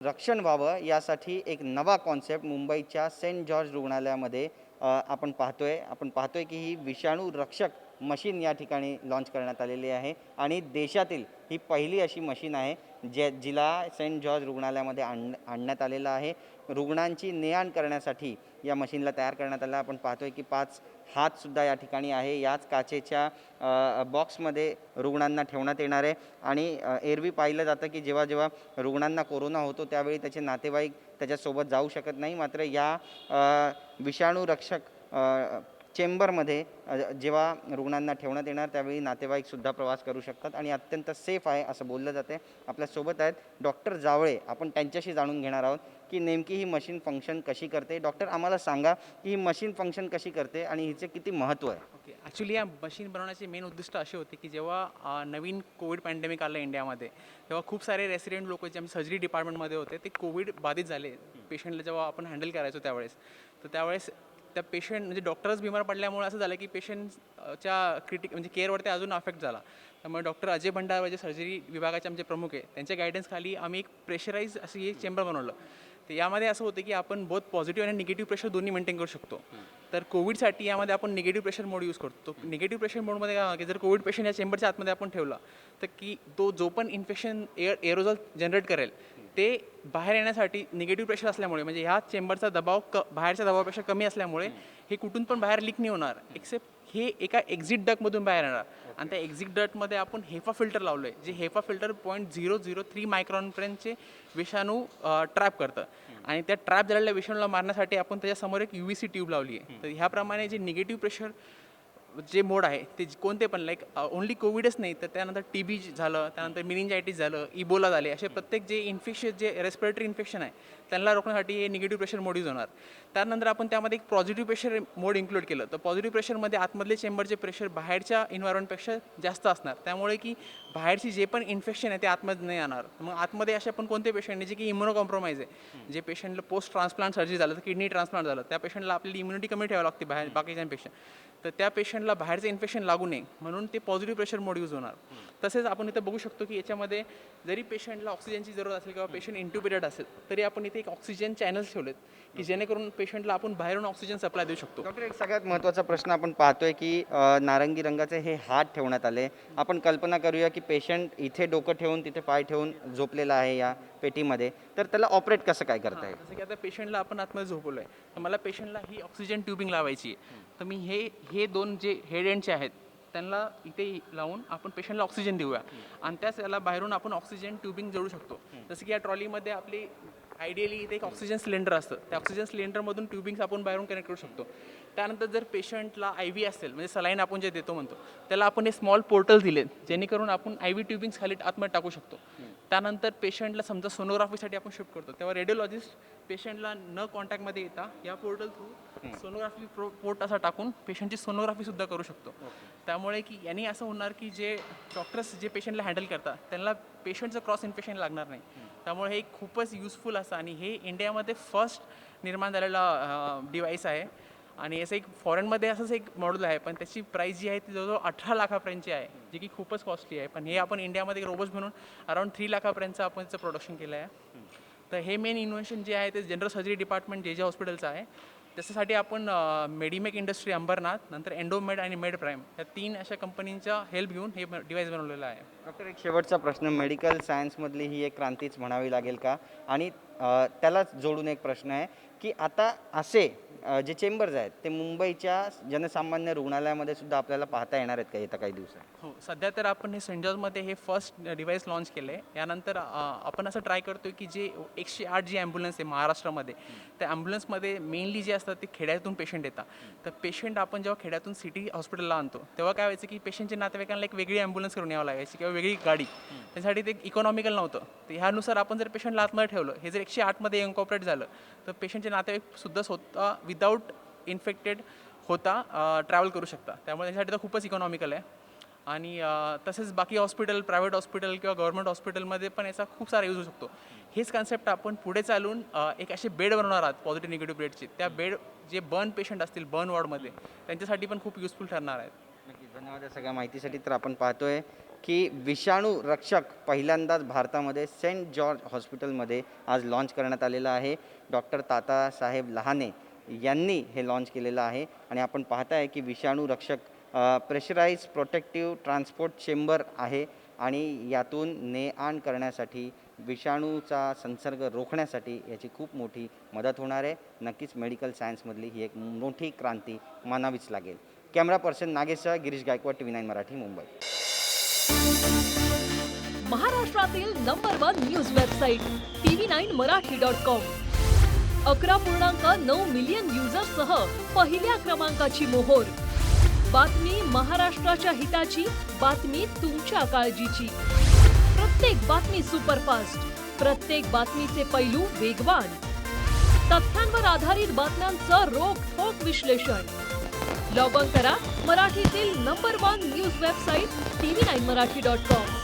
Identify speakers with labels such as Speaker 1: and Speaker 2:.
Speaker 1: रक्षण व्हावं यासाठी एक नवा कॉन्सेप्ट मुंबईच्या सेंट जॉर्ज रुग्णालयामध्ये आपण पाहतोय. आपण पाहतोय की ही विषाणू रक्षक मशीन या ठिकाणी लॉन्च करण्यात आलेली आहे. आणि देशातील ही पहिली अशी मशीन आहे जे जिला सेंट जॉर्ज रुग्णालयामध्ये आण आणण्यात आलेलं आहे. रुग्णांची ने आण करण्यासाठी या मशीनला तयार करण्यात आलं. आपण पाहतोय की पाच हातसुद्धा या ठिकाणी आहे. याच काचेच्या बॉक्समध्ये रुग्णांना ठेवण्यात येणार आहे. आणि एरवी पाहिलं जातं की जेव्हा जेव्हा रुग्णांना कोरोना होतो त्यावेळी त्याचे नातेवाईक त्याच्यासोबत जाऊ शकत नाही. मात्र या विषाणूरक्षक विषाणू रक्षक चेंबरमध्ये जेव्हा रुग्णांना ठेवण्यात येणार त्यावेळी नातेवाईकसुद्धा प्रवास करू शकतात आणि अत्यंत सेफ आहे असं बोललं जाते आपल्यासोबत आहेत डॉक्टर जावळे. आपण त्यांच्याशी जाणून घेणार आहोत की नेमकी ही मशीन फंक्शन कशी करते. डॉक्टर आम्हाला सांगा की ही मशीन फंक्शन कशी करते आणि हिचे किती महत्त्व आहे?
Speaker 2: ओके ॲक्च्युली या मशीन बनवण्याचे मेन उद्दिष्ट असे होते की जेव्हा नवीन कोविड पॅन्डेमिक आलं इंडियामध्ये तेव्हा खूप सारे रेसिडेंट लोक जे आमच्या सर्जरी डिपार्टमेंटमध्ये होते ते कोविड बाधित झाले. पेशंटला जेव्हा आपण हँडल करायचो त्यावेळेस तर त्यावेळेस त्या पेशंट म्हणजे डॉक्टरच बिमार पडल्यामुळे असं झालं की पेशंटच्या क्रिटिक म्हणजे केअरवरती अजून अफेक्ट झाला. त्यामुळे डॉक्टर अजय भंडार म्हणजे जे सर्जरी विभागाचे आमचे प्रमुख आहे. त्यांच्या गायडन्सखाली आम्ही एक प्रेशराईज अशी एक चेंबर बनवलं. तर यामध्ये असं होतं की आपण बोथ पॉझिटिव्ह आणि निगेटिव्ह प्रेशर दोन्ही मेंटेन करू शकतो. तर कोविडसाठी यामध्ये आपण निगेटिव्ह प्रेशर मोड यूज करतो. तो निगेटिव्ह प्रेशर मोडमध्ये काय की जर कोविड पेशंट या चेंबरच्या आतमध्ये आपण ठेवला तर की तो जो पण इन्फेक्शन एअर एरोझॉल जनरेट करेल ते बाहेर येण्यासाठी निगेटिव्ह प्रेशर असल्यामुळे म्हणजे ह्या चेंबरचा दबाव क बाहेरच्या दबावापेक्षा कमी असल्यामुळे हे कुठून पण बाहेर लीक नाही होणार एक्सेप्ट हे एका एक्झिट डकमधून बाहेर येणार. आणि त्या एक्झिट डटमध्ये आपण हेफा फिल्टर लावलं आहे जे HEPA filter point zero zero three मायक्रॉनपर्यंतचे विषाणू ट्रॅप करतं. आणि त्या ट्रॅप झालेल्या विषाणूला मारण्यासाठी आपण त्याच्यासमोर एक यू व्ही सी ट्यूब लावली आहे तर ह्याप्रमाणे जे निगेटिव्ह प्रेशर जे मोड आहे ते कोणते पण लाईक ओन्ली कोविडच नाही तर त्यानंतर टी बी झालं त्यानंतर मिनिंजायटिस झालं इबोला झाले असे प्रत्येक जे इन्फेक्शन जे रेस्पिरेटरी इन्फेक्शन आहे त्यांना रोखण्यासाठी हे निगेटिव्ह प्रेशर मोड यूज होणार. त्यानंतर आपण त्यामध्ये एक पॉझिटिव्ह प्रेशर मोड इन्क्लूड केलं. तर पॉझिटिव्ह प्रेशरमध्ये आतमधले चेंबरचे प्रेशर बाहेरच्या इन्व्हायरमेंटपेक्षा जास्त असणार. त्यामुळे की बाहेरची जे पण इन्फेक्शन आहे ते आतमध्ये नाही येणार. मग आतमध्ये असे पण कोणते पेशंट आहे जे की इम्युनो कॉम्प्रोमाइज आहे जे पेशंटला पोस्ट ट्रान्सप्लांट सर्जरी झालं तर किडनी ट्रान्सप्लांट झालं त्या पेशंटला आपली इम्युनिटी कमी ठेवावी लागते बाहेर बाकीच्यांपेक्षा. तर त्या पेशंटला बाहेरचं इन्फेक्शन लागू नये म्हणून ते पॉझिटिव्ह प्रेशर मोड यूज होणार. तसेच आपण इथं बघू शकतो की याच्यामध्ये जरी पेशंटला ऑक्सिजनची जरूरत असेल किंवा पेशंट इंट्युबेटेड असेल तरी आपण इथे एक ऑक्सिजन चॅनल्स ठेवलेत की जेणेकरून पेशंटला आपण बाहेरून ऑक्सिजन सप्लाय देऊ शकतो.
Speaker 1: डॉक्टर एक सगळ्यात महत्त्वाचा प्रश्न आपण पाहतोय की नारंगी रंगाचे हे हात ठेवण्यात आले. आपण कल्पना करूया की पेशंट इथे डोकं ठेवून तिथे पाय ठेवून झोपलेला आहे या पेटीमध्ये तर त्याला ऑपरेट कसं काय करता येईल?
Speaker 2: जसं की आता पेशंटला आपण आतमध्ये झोपवलं आहे तर मला पेशंटला ही ऑक्सिजन ट्युबिंग लावायची आहे. तर मी हे हे दोन जे हेड एंडचे आहेत त्यांना इथे लावून आपण पेशंटला ऑक्सिजन देऊया. आणि त्याच याला बाहेरून आपण ऑक्सिजन ट्युबिंग जोडू शकतो. जसं की या ट्रॉलीमध्ये आपली आयडियली इथे एक ऑक्सिजन सिलेंडर असतं. त्या ऑक्सिजन सिलेंडरमधून ट्युबिंग्स आपण बाहेरून कनेक्ट करू शकतो. त्यानंतर जर पेशंटला आय व्ही असेल म्हणजे सलाईन आपण जे देतो म्हणतो त्याला आपण हे स्मॉल पोर्टल दिलेत जेणेकरून आपण आय व्ही ट्युबिंग्स खाली आतमध्ये टाकू शकतो. त्यानंतर पेशंटला समजा सोनोग्राफीसाठी आपण शिफ्ट करतो. तेव्हा रेडिओलॉजिस्ट पेशंटला न कॉन्टॅक्टमध्ये येता या पोर्टल थ्रू सोनोग्राफी पोर्ट असा टाकून पेशंटची सोनोग्राफी सुद्धा करू शकतो. त्यामुळे की यांनी असं होणार की जे डॉक्टर्स जे पेशंटला हँडल करतात त्यांना पेशंटचं क्रॉस इन्फेक्शन लागणार नाही. त्यामुळे हे खूपच युजफुल असं आणि हे इंडियामध्ये फर्स्ट निर्माण झालेला डिवाईस आहे. आणि असं एक फॉरेनमध्ये असंच एक मॉडेल आहे पण त्याची प्राईस जी आहे ती जवळजवळ अठरा लाखापर्यंतची आहे जी की खूपच कॉस्टली आहे. पण हे आपण इंडियामध्ये रोबोट म्हणून अराउंड थ्री लाखापर्यंतचं आपण त्याचं प्रोडक्शन केलं आहे. तर हे मेन इन्व्हेन्शन जे आहे ते जनरल सर्जरी डिपार्टमेंट जे जे हॉस्पिटलचं आहे त्याच्यासाठी आपण मेडिमेक इंडस्ट्री अंबरनाथ नंतर एंडोमेड आणि मेड प्राईम या तीन अशा कंपनींच्या हेल्प घेऊन हे डिवाईस बनवलेलं आहे.
Speaker 1: डॉक्टर एक शेवटचा प्रश्न. मेडिकल सायन्समधली ही एक क्रांतीच म्हणावी लागेल का? आणि त्यालाच जोडून एक प्रश्न आहे. की आता असे जे चेंबर्स आहेत ते मुंबईच्या जनसामान्य रुग्णालयामध्ये सुद्धा आपल्याला पाहता येणार आहेत का येत्या काही दिवसात?
Speaker 2: हो सध्या तर आपण हे सेंट जॉर्जमध्ये हे फर्स्ट डिव्हाइस लॉन्च केलं आहे यानंतर आपण असं ट्राय करतो की जे एकशे आठ जी ॲम्ब्युलन्स आहे महाराष्ट्रामध्ये त्या ॲम्ब्युलन्समध्ये मेनली जे असतात ते खेड्यातून पेशंट येतात. तर पेशंट आपण जेव्हा खेड्यातून सिटी हॉस्पिटलला आणतो तेव्हा काय व्हायचं की पेशंटच्या नातेवाईकांना एक वेगळी ॲम्ब्युलन्स करून यावं लागायची किंवा वेगळी गाडी. त्यासाठी ते इकॉनॉमिकल नव्हतं. तर ह्यानुसार आपण जर पेशंटला आतमध्ये ठेवलं हे जर एकशे आठमध्ये इन्कॉपरेट झालं तर पेशंटचे नातेवाईक सुद्धा स्वतः विदाऊट इन्फेक्टेड होता ट्रॅव्हल करू शकता. त्यामुळे त्यासाठी तर खूपच इकॉनॉमिकल आहे. आणि तसेच बाकी हॉस्पिटल प्रायव्हेट हॉस्पिटल किंवा गव्हर्मेंट हॉस्पिटलमध्ये पण याचा खूप सारा यूज होऊ शकतो. हेच कन्सेप्ट आपण पुढे चालून एक असे बेड बनवणार आहात पॉझिटिव्ह निगेटिव्ह बेडचे त्या बेड जे बर्न पेशंट असतील बर्न वॉर्डमध्ये त्यांच्यासाठी पण खूप युजफुल ठरणार आहेत.
Speaker 1: धन्यवाद सगळ्या माहितीसाठी. तर आपण पाहतोय की विषाणू रक्षक पहिल्यांदाच भारतामध्ये सेंट जॉर्ज हॉस्पिटलमध्ये आज लॉन्च करण्यात आलेलं आहे. डॉक्टर तातासाहेब लहाने यांनी हे लॉन्च केलेलं आहे. आणि आपण पाहताय की विषाणू रक्षक प्रेशराईज प्रोटेक्टिव्ह ट्रान्सपोर्ट चेंबर आहे आणि यातून ने आण करण्यासाठी विषाणूचा संसर्ग रोखण्यासाठी याची खूप मोठी मदत होणार आहे. नक्कीच मेडिकल सायन्समधली ही एक मोठी क्रांती मानावीच लागेल. Camera person नागेशचा Girish Gaikwad T V nine Marathi Mumbai.
Speaker 3: महाराष्ट्रातील number one news website TV nine Marathi dot com अकरा पूर्णांक नऊ मिलियन युजर्ससह पहिल्या क्रमांकाची मोहोर. बातमी महाराष्ट्राच्या हिताची बातमी तुमच्या काळजीची. प्रत्येक बातमी सुपरफास्ट प्रत्येक बातमीचे पैलू वेगवान. तथ्यांवर आधारित बातम्यांचं रोखोक विश्लेषण. लॉग ऑन करा मराठीतील number one news website TV nine Marathi dot com